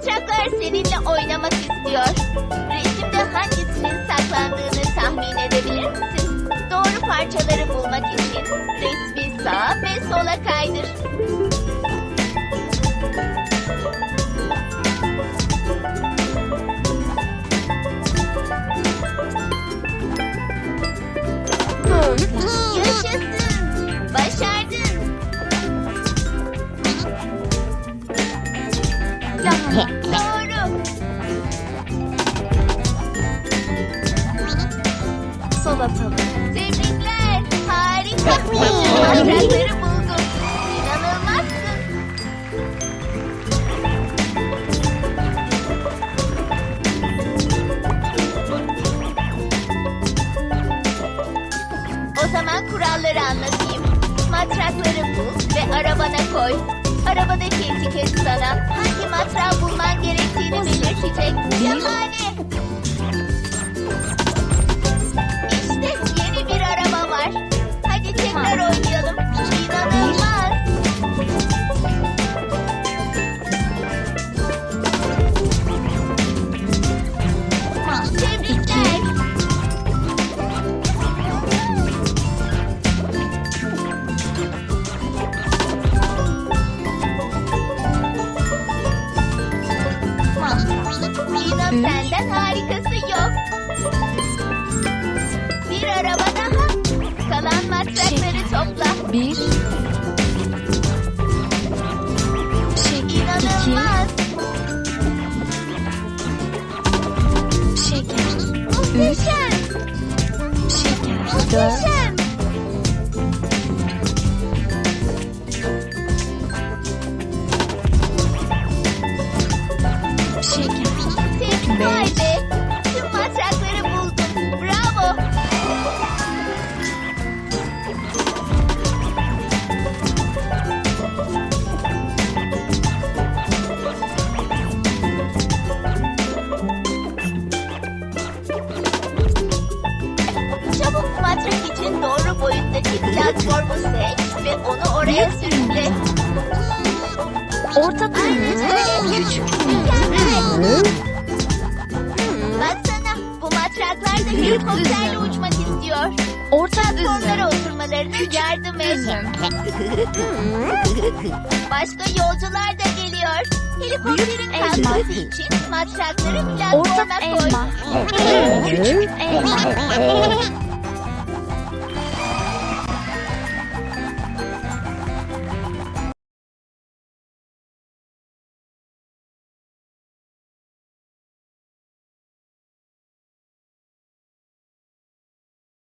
Alçaklar seninle oynamak istiyor. Salatalık. Tebrikler. Harika. Matrakları buldum. İnanılmazsın. O zaman kuralları anlatayım. Matrakları bul ve arabana koy. Arabadaki Lina senden harikası yok. Bir araba daha. Kalan matrakları topla. Bir. İki. İnanılmaz. Şeker. Muhteşem. Şeker. Dört. Muhteşem. Platformu seç ve onu oraya sürükle. Orta öyle. Küçük. Baksana bu matraklar da helikopterle uçmak istiyor. Orta Platformlara oturmalarına yardım et. Başka yolcular da geliyor. Helikopterin kalkması için matrakları Orta platforma koy. elma. Küçük elma.